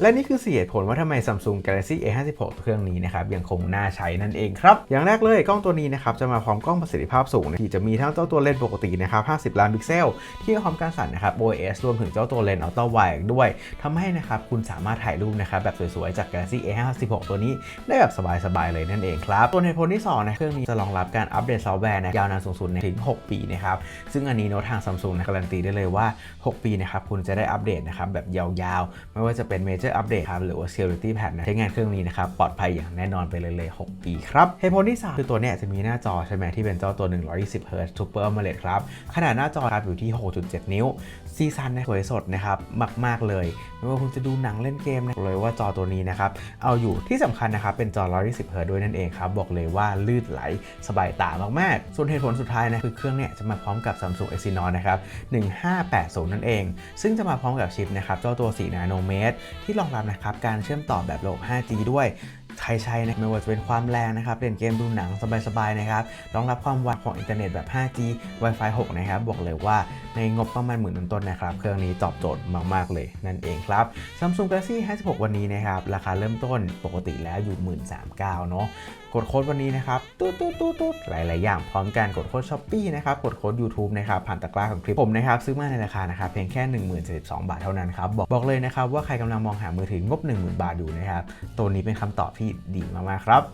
และนี่คือสี่เหตุผลว่าทำไม Samsung Galaxy A56 เครื่องนี้นะครับยังคงน่าใช้นั่นเองครับ อย่างแรกเลยกล้องตัวนี้นะครับจะมาพร้อมกล้องประสิทธิภาพสูงที่จะมีทั้งเจ้าตัวเลนส์ปกตินะครับ 50 ล้านพิกเซล ที่ให้ความการสั่นนะครับ OIS รวมถึงเจ้าตัวเลนส์อัลตร้าไวด์ด้วยทำให้นะครับคุณสามารถถ่ายรูปนะครับแบบสวยๆ จาก Galaxy A56 ตัวนี้ได้แบบสบายๆเลยนั่นเองครับส่วนเหตุผลที่สองนะเครื่องนี้จะรองรับการอัปเดตซอฟต์แวร์นะยาวนานสูงสุดถึง 6 ปีนะครับซึ่งอันนี้โน้ตทาง Samsung นะการันตีได้เลยว่า 6 ปีนะครับคุณจะได้อัปเดตนะครับแบบยาวๆ ไม่ว่าจะเป็น Major Update ครับหรือว่า Security Patch นะใช้งานเครื่องนี้นะครับ ปลอดภัยอย่างแน่นอนไปเลยเลย 6 ปีครับเหตุผลที่ 3 คือตัวเนี้ยจะมีหน้าจอใช่ไหมที่เป็นเจ้าตัว 120 Hz Super AMOLED ครับ ขนาดหน้าจอครับอยู่ที่ 6.7 นิ้วซีซันนะสวยสดนะครับ มาก ๆ เลย ไม่ว่าคุณจะดูหนังเล่นเกมนะเลยว่าจอตัวนี้นะครับ เอาอยู่ที่สำคัญนะครับ เป็นจอ 120 Hz ด้วยนั่นเองครับ บอกเลยว่าลื่นไหลสบายตามาก ๆ ส่วนเหตุผลสุดท้ายนะคือเครื่องเนี่ยจะมาพร้อมกับ Samsung Exynos นะครับ 1580 นั่นเอง ซึ่งจะมาพร้อมกับชิปนะครับเจ้าตัว 4 นาโนเมตรที่รองรับนะครับการเชื่อมต่อแบบระบบ 5G ด้วย ใครใช้นะไม่ว่าจะเป็นความแรงนะครับเล่นเกมดูหนังสบายๆนะครับรองรับความไวของอินเทอร์เน็ตแบบ 5G Wi-Fi 6 นะครับ บอกเลยว่าในงบประมาณหมื่นต้นๆนะครับ เครื่องนี้ตอบโจทย์มากๆเลยนั่นเองครับ Samsung Galaxy 56 วันนี้นะครับ ราคาเริ่มต้นปกติแล้วอยู่ 1 3 9 0 0เนาะกดโค้ดวันนี้นะครับตุ๊ดตุ๊ดตุ๊ดตุ๊ดหลายๆ อย่างพร้อมกันกดโค้ดช้อปปี้นะครับกดโค้ด YouTube นะครับผ่านตะกร้าของคลิปผมนะครับซื้อมาในราคานะครับเพียงแค่ 1072 บาทเท่านั้นครับบอกบอกเลยนะครับว่าใครกำลังมองหามือถืองบ 10,000 บาทอยู่นะครับตัวนี้เป็นคำตอบที่ดีมากๆครับ